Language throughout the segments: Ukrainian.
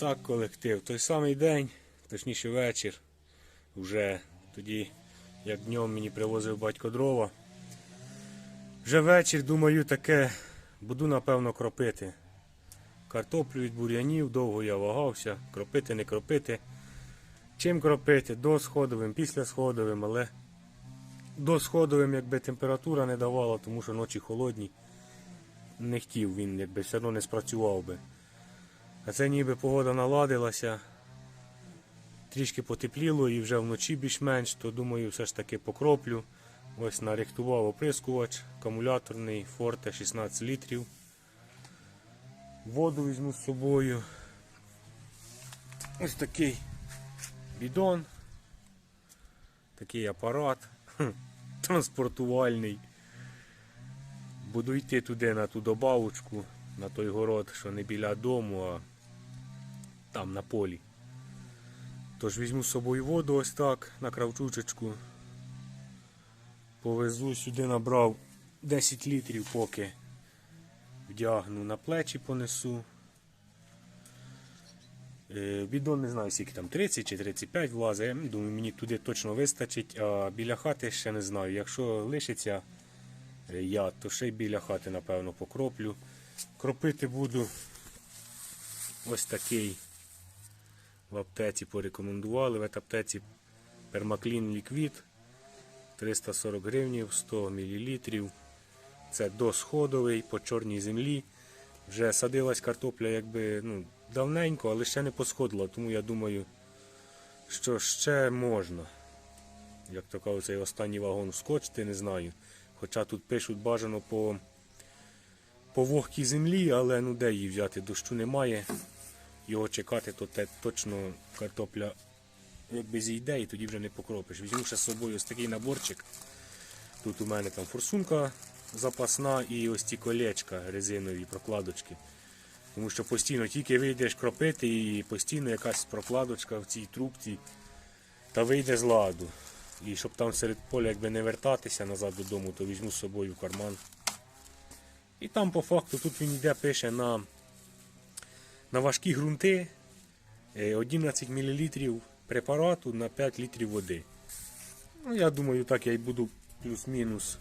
так, колектив. Той самий день, точніше вечір, вже тоді, як днем мені привозив батько дрова. Вже вечір, думаю, таке буду напевно кропити. Картоплю від бур'янів, довго я вагався, кропити, не кропити. Чим кропити? Досходовим, післясходовим, але досходовим, якби температура не давала, тому що ночі холодні. Не хотів він, якби все одно не спрацював би. А це ніби погода наладилася, трішки потепліло і вже вночі більш-менш, то думаю, все ж таки покроплю. Ось нарихтував оприскувач, акумуляторний Forte 16 літрів. Воду візьму з собою. Ось такий бідон. Такий апарат транспортувальний. Буду йти туди на ту добавочку, на той город, що не біля дому, а там на полі. Тож візьму з собою воду ось так на кравчучечку. Повезу сюди, набрав 10 літрів, поки вдягну на плечі понесу. Е, Бідон не знаю, скільки там 30 чи 35 влазить. Думаю, мені туди точно вистачить, а біля хати ще не знаю. Якщо лишиться е, я, то ще й біля хати, напевно, покроплю. Кропити буду ось такий в аптеці порекомендували. В аптеці Пермаклін Ліквід 340 гривнів, 100 мл. Це досходовий по чорній землі. Вже садилась картопля якби ну, давненько, але ще не посходила, тому я думаю, що ще можна. Як то кажуть, цей останній вагон вскочити, не знаю. Хоча тут пишуть бажано по, по вогкій землі, але ну де її взяти? Дощу немає. Його чекати, то те, точно картопля якби зійде і тоді вже не покропиш. Візьму ще з собою ось такий наборчик. Тут у мене там форсунка запасна і ось ці колечка резинові прокладочки. Тому що постійно тільки вийдеш кропити і постійно якась прокладочка в цій трубці та вийде з ладу. І щоб там серед поля якби не вертатися назад додому, то візьму з собою карман. І там по факту тут він йде, пише на, на важкі ґрунти е, 11 мл препарату на 5 літрів води. Ну, я думаю, так я й буду плюс-мінус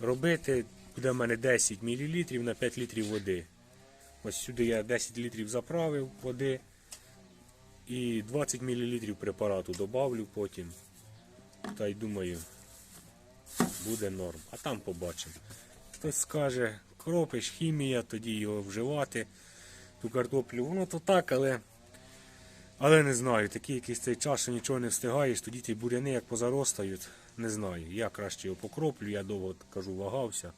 робити. Буде в мене 10 мл на 5 літрів води. Ось сюди я 10 літрів заправив води і 20 мл препарату додавлю потім. Та й думаю, буде норм. А там побачимо. Хтось скаже, кропиш, хімія, тоді його вживати, ту картоплю. Воно то так, але. Але не знаю, такий якийсь цей час, що нічого не встигаєш, тоді ті буряни як позаростають, не знаю. Я краще його покроплю, я довго кажу, вагався.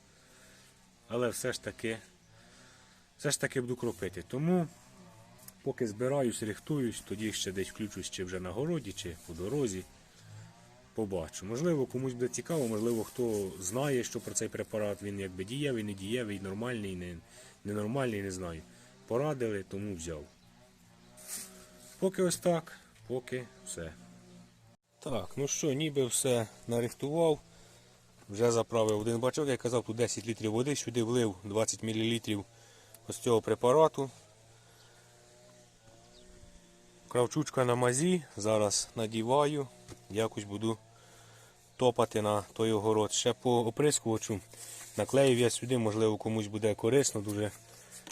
Але все ж таки, все ж таки буду кропити. Тому, поки збираюсь, рихтуюсь, тоді ще десь включусь чи вже на городі, чи по дорозі. Побачу. Можливо, комусь буде цікаво, можливо, хто знає, що про цей препарат він якби дієвий, не дієвий, нормальний, не, ненормальний, не знаю. Порадили, тому взяв. Поки ось так, поки все. Так, ну що, ніби все нарихтував. Вже заправив один бачок, я казав, тут 10 літрів води, сюди влив 20 мл ось цього препарату. Кравчучка на мазі, зараз надіваю, якось буду топати на той огород. Ще по оприскувачу наклеїв я сюди, можливо комусь буде корисно, дуже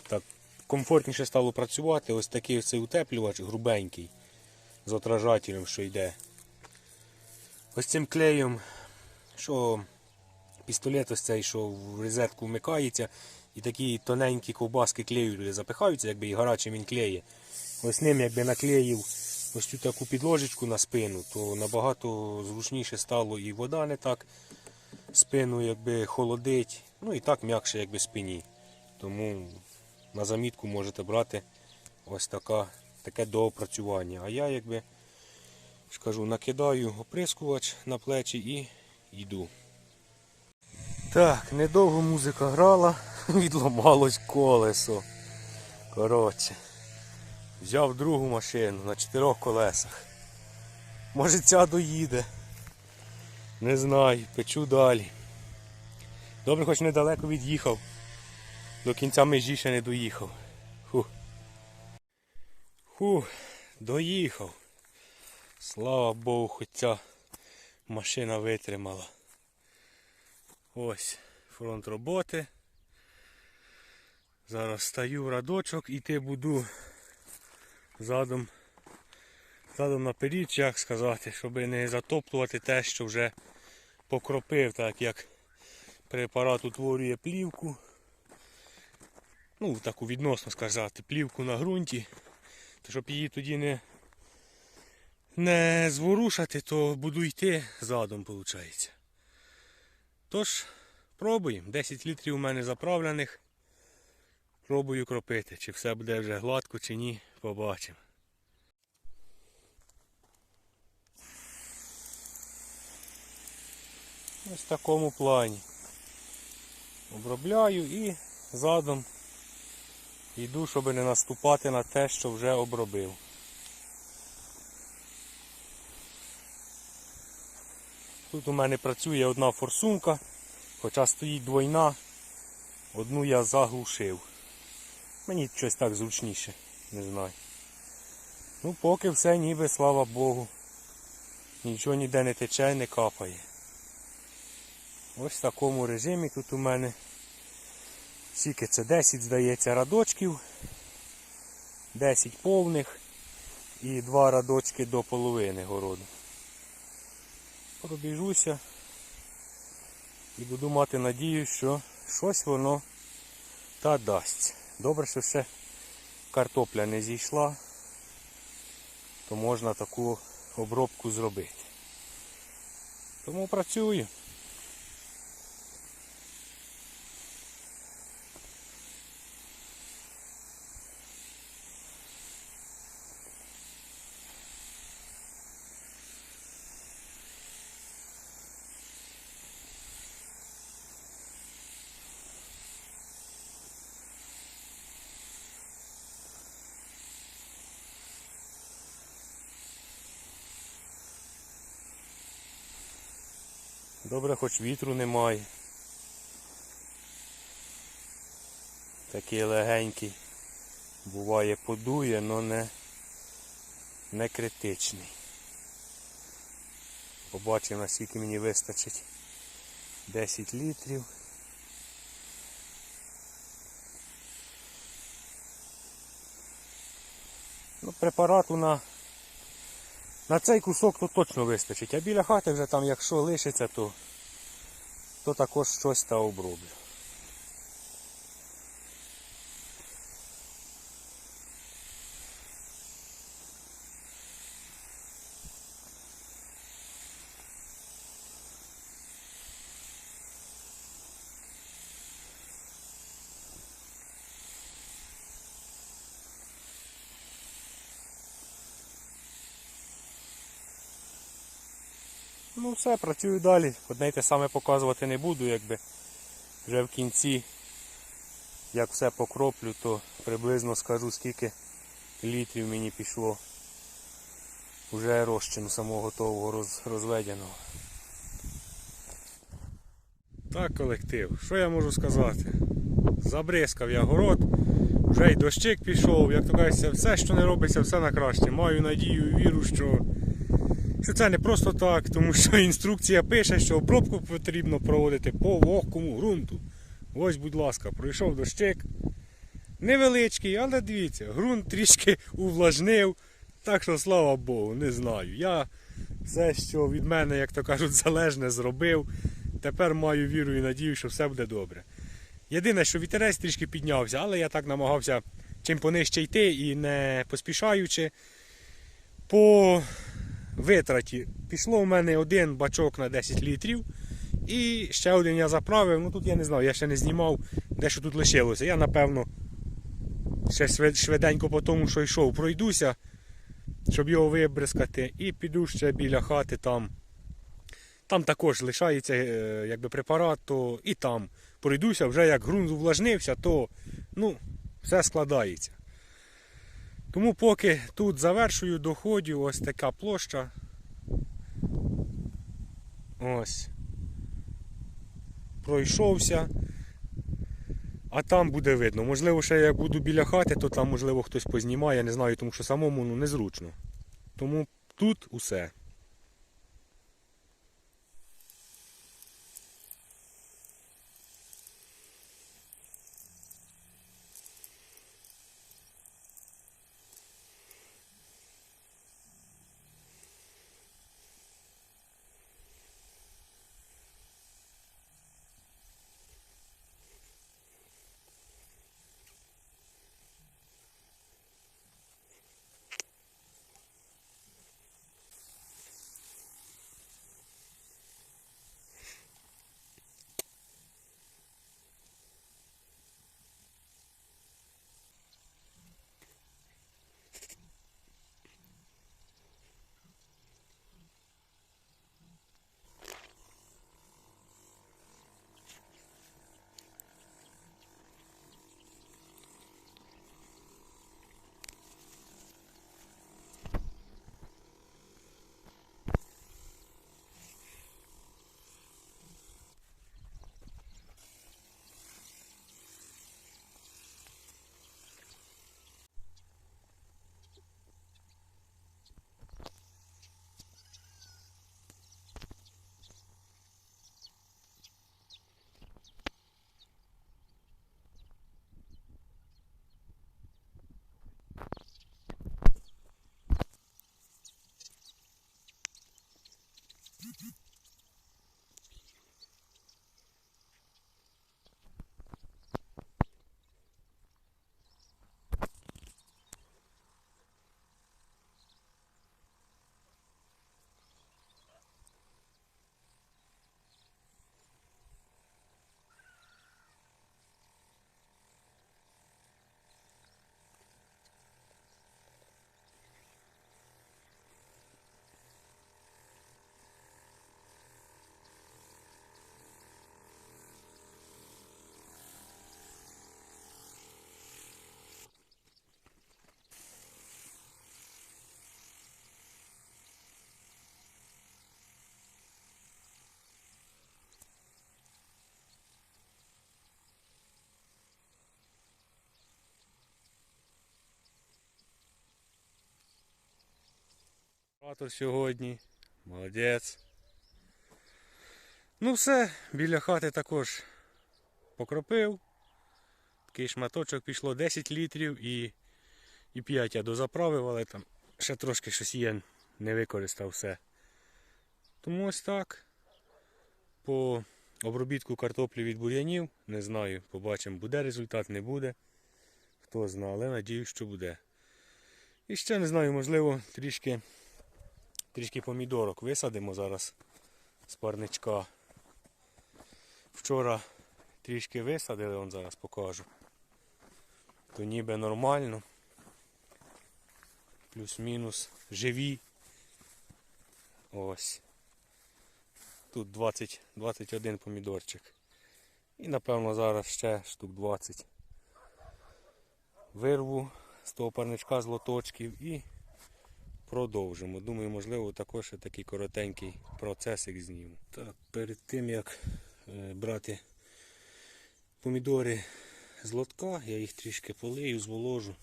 так комфортніше стало працювати. Ось такий цей утеплювач грубенький з отражателем, що йде. Ось цим клеєм, що пістолет ось цей, що в розетку вмикається, і такі тоненькі ковбаски клею запихаються, якби і гарячим він клеє. Ось ним якби наклеїв ось цю таку підложечку на спину, то набагато зручніше стало і вода не так спину якби холодить, ну і так м'якше якби спині. Тому на замітку можете брати ось така, таке доопрацювання. А я якби ж накидаю оприскувач на плечі і йду. Так, недовго музика грала, відламалось колесо. Коротше, взяв другу машину на чотирьох колесах. Може ця доїде. Не знаю, печу далі. Добре, хоч недалеко від'їхав. До кінця межі ще не доїхав. Фух. Фух, доїхав. Слава Богу, хоч ця машина витримала. Ось фронт роботи. Зараз стаю в радочок і ти буду задом, задом наперед, як сказати, щоб не затоплювати те, що вже покропив, так як препарат утворює плівку. Ну, таку відносно сказати, плівку на ґрунті. То щоб її тоді не, не зворушати, то буду йти задом, виходить. Тож, пробуємо. 10 літрів у мене заправлених. Пробую кропити, чи все буде вже гладко, чи ні, побачимо. Ось в такому плані. Обробляю і задом йду, щоб не наступати на те, що вже обробив. Тут у мене працює одна форсунка, хоча стоїть двойна, одну я заглушив. Мені щось так зручніше, не знаю. Ну поки все ніби, слава Богу. Нічого ніде не тече, не капає. Ось в такому режимі тут у мене скільки це 10, здається, радочків, 10 повних і 2 радочки до половини городу. Пробіжуся і буду мати надію, що щось воно та дасть. Добре, що ще картопля не зійшла, то можна таку обробку зробити. Тому працюю. Добре, хоч вітру немає. Такий легенький. Буває подує, але не, не критичний. Побачимо, наскільки мені вистачить 10 літрів. Ну, препарату на на цей кусок то точно вистачить, а біля хати вже там, якщо лишиться, то, то також щось та оброблю. Ну все, працюю далі. Одне й те саме показувати не буду, якби вже в кінці, як все покроплю, то приблизно скажу скільки літрів мені пішло вже розчину самого готового роз, розведеного. Так, колектив, що я можу сказати? Забризкав я город, вже й дощик пішов, як то кажеться, все, що не робиться, все на краще. Маю надію і віру, що що це не просто так, тому що інструкція пише, що обробку потрібно проводити по вогкому ґрунту. Ось, будь ласка, пройшов дощик. Невеличкий, але дивіться, ґрунт трішки увлажнив. Так що, слава Богу, не знаю. Я все, що від мене, як то кажуть, залежне зробив. Тепер маю віру і надію, що все буде добре. Єдине, що вітерець трішки піднявся, але я так намагався чим понижче йти і не поспішаючи. По витраті пішло у мене один бачок на 10 літрів. І ще один я заправив. Ну тут я не знаю, я ще не знімав, де що тут лишилося. Я напевно ще швиденько по тому, що йшов, пройдуся, щоб його вибризкати. І піду ще біля хати там. Там також лишається е, якби, препарат, то і там пройдуся, вже як ґрунт увлажнився, то ну, все складається. Тому поки тут завершую, доходю, ось така площа. Ось. Пройшовся. А там буде видно. Можливо, ще я буду біля хати, то там, можливо, хтось познімає, я не знаю, тому що самому ну, незручно. Тому тут усе. Оператор сьогодні. Молодець. Ну все, біля хати також покропив. Такий шматочок пішло 10 літрів і, і 5 я дозаправив, але там ще трошки щось є, не використав все. Тому ось так. По обробітку картоплі від бур'янів, не знаю, побачимо, буде результат, не буде. Хто знає, але надіюсь, що буде. І ще не знаю, можливо, трішки трішки помідорок висадимо зараз з парничка. Вчора трішки висадили, он зараз покажу. То ніби нормально. Плюс-мінус живі. Ось. Тут 20, 21 помідорчик. І напевно зараз ще штук 20. Вирву з того парничка з лоточків і продовжимо. Думаю, можливо, також такий коротенький процесик зніму. Так, перед тим як е, брати помідори з лотка, я їх трішки полию, зволожу,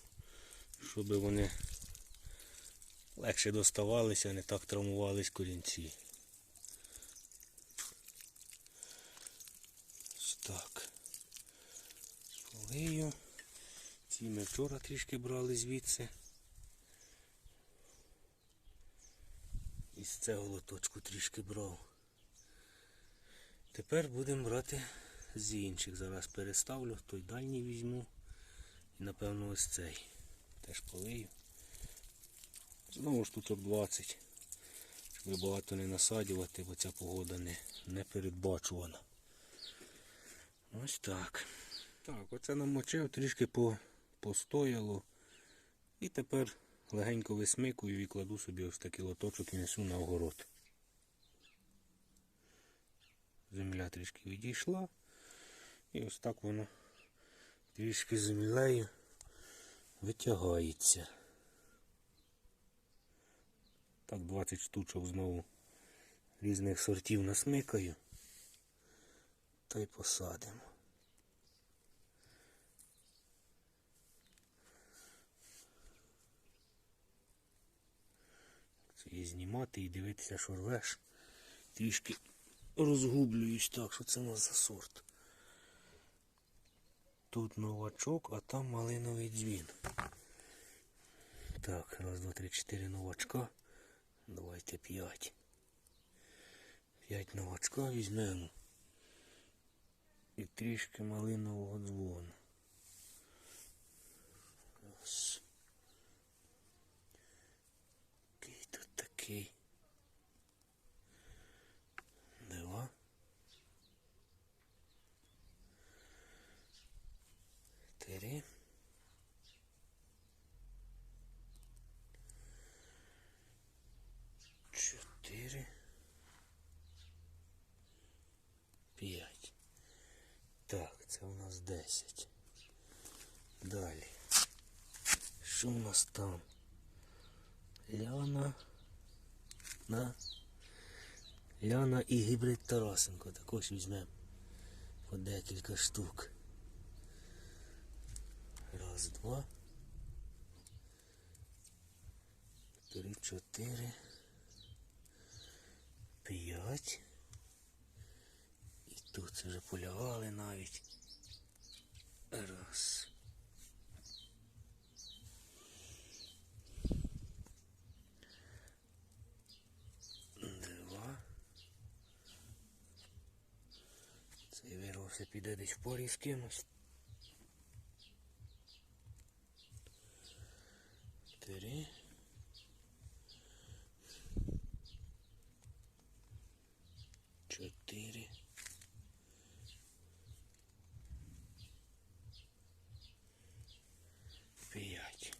щоб вони легше доставалися, не так травмувались корінці. Так. Полию. Ці ми вчора трішки брали звідси. Із цього лоточку трішки брав. Тепер будемо брати з інших. Зараз переставлю, той дальній візьму. І напевно ось цей. Теж полию. Знову штучок 20. Щоб багато не насадювати, бо ця погода не, не передбачувана. Ось так. Так, оце намочив, трішки по, постояло. І тепер легенько висмикую і кладу собі ось такий лоточок і несу на огород. Земля трішки відійшла. І ось так воно трішки землею витягається. Так 20 штучок знову різних сортів насмикаю та й посадимо. І знімати і дивитися, що рвеш. Трішки розгублююсь так, що це у нас за сорт. Тут новачок, а там малиновий дзвін. Так, раз, два, три, чотири новачка. Давайте п'ять. П'ять новачка візьмемо. І трішки малинового дзвону. Раз. Такий. Два. Три. Чотири. П'ять. Так, це у нас десять. Далі. Що у нас там? Ляна. На. Ляна і гібрид Тарасенко. Також візьмемо по декілька штук. Раз, два. Три, чотири. П'ять. І тут вже полягали навіть. Раз. Два. Вирвався піде десь в порі з кимось. Три. Чотири. П'ять.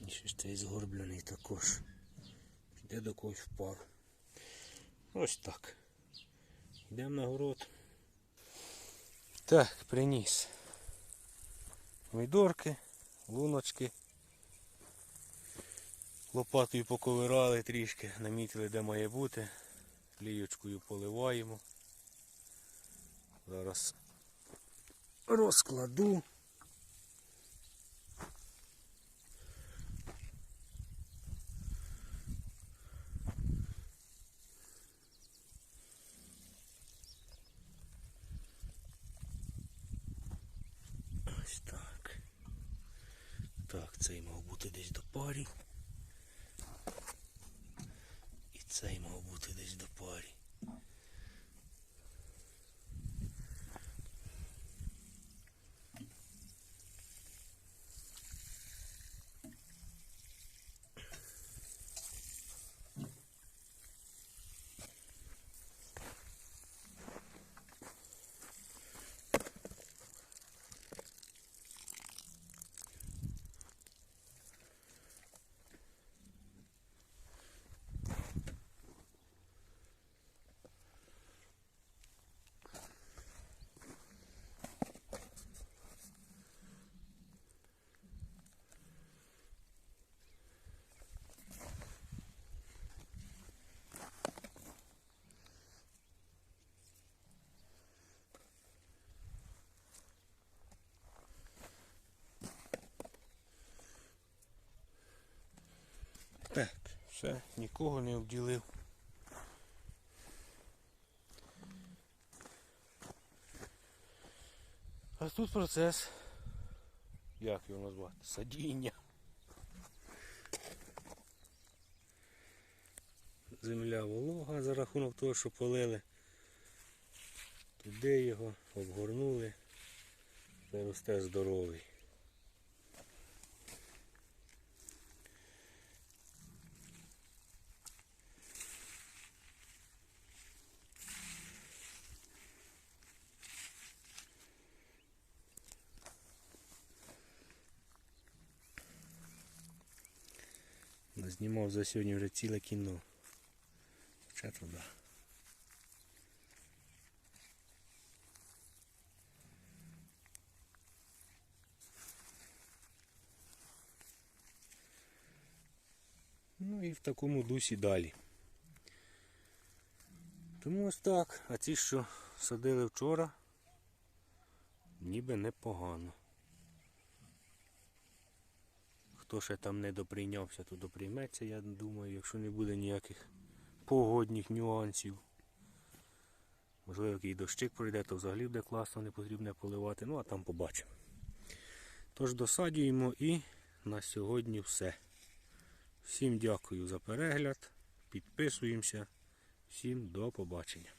І ще ж цей згорблений також. Піде до когось в пару. Ось так. Йдемо на город. Так, приніс. Помідорки, луночки. Лопатою поковирали трішки, намітили де має бути. Лієчкою поливаємо. Зараз розкладу. Ось так. Так, цей мав бути десь до парі. І цей мав бути десь до парі. Так, все, нікого не обділив. А тут процес. Як його назвати? Садіння. Земля волога за рахунок того, що полили. Туди його обгорнули. Росте здоровий. Знімав за сьогодні вже ціле кіно. То да. Ну і в такому дусі далі. Тому ось так, а ті, що садили вчора, ніби непогано. Хто ще там не доприйнявся, то доприйметься, я думаю, якщо не буде ніяких погодних нюансів. Можливо, який дощик пройде, то взагалі буде класно, не потрібно поливати. Ну а там побачимо. Тож досадюємо і на сьогодні все. Всім дякую за перегляд. Підписуємося. Всім до побачення.